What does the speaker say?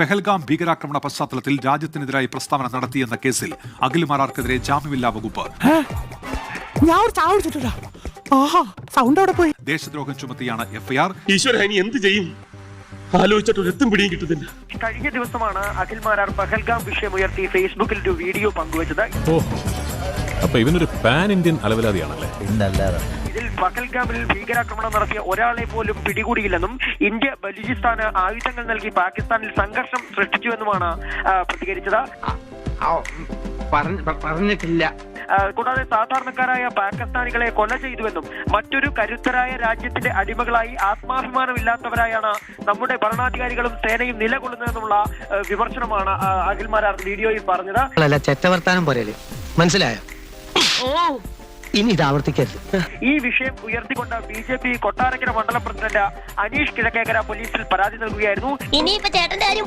പെഹൽഗാം ഭീകരാക്രമണ പശ്ചാത്തലത്തിൽ രാജ്യത്തിനെതിരായി പ്രസ്താവന നടത്തിയെന്ന കേസിൽ അഖിൽ മാരാർക്കെതിരെ ജാമ്യമില്ലാ വകുപ്പ്. ഞാൻ സൗണ്ട് അവിടെ പോയി. ദേശദ്രോഹം ചുമത്തിയാണ് എഫ്ഐആർ. ഈശ്വര ഇനി എന്ത് ചെയ്യും? പിടിയും കിട്ടുന്നില്ല. കഴിഞ്ഞ ദിവസമാണ് അഖിൽ മാരാർ പഹൽഗാം വിഷയം ഉയർത്തി ഫേസ്ബുക്കിൽ ഒരു വീഡിയോ പങ്കുവച്ചത്. ഓ അപ്പൊ ഇവനൊരു പാൻ ഇന്ത്യൻ അലവലാതിയാണല്ലേ? പഹൽഗാമിൽ ഭീകരാക്രമണം നടത്തിയ ഒരാളെ പോലും പിടികൂടിയില്ലെന്നും ഇന്ത്യ ബലൂചിസ്ഥാന് ആയുധങ്ങൾ നൽകി പാകിസ്ഥാനിൽ സംഘർഷം സൃഷ്ടിച്ചുവെന്നുമാണ് പ്രതികരിച്ചത്. പറഞ്ഞിട്ടില്ല. കൂടാതെ സാധാരണക്കാരായ പാകിസ്ഥാനികളെ കൊല ചെയ്തുവെന്നും മറ്റൊരു കരുത്തരായ രാജ്യത്തിന്റെ അടിമകളായി ആത്മാഭിമാനമില്ലാത്തവരായാണ് നമ്മുടെ ഭരണാധികാരികളും സേനയും നിലകൊള്ളുന്നതെന്നുള്ള വിമർശനമാണ് അഖിൽമാരാർ അഖിൽ മാരാർ വീഡിയോയിൽ പറഞ്ഞത്. മനസ്സിലായോ? ഇനി ഇത് ആവർത്തിക്കരുത്. ഈ വിഷയം ഉയർത്തിക്കൊണ്ട് ബി ജെ പി കൊട്ടാരക്കര മണ്ഡലം പ്രസിഡന്റ് അനീഷ് കിഴക്കേക്കര പോലീസിൽ പരാതി നൽകുകയായിരുന്നു. ഇനിയിപ്പോ ചേട്ടന്റെ കാര്യം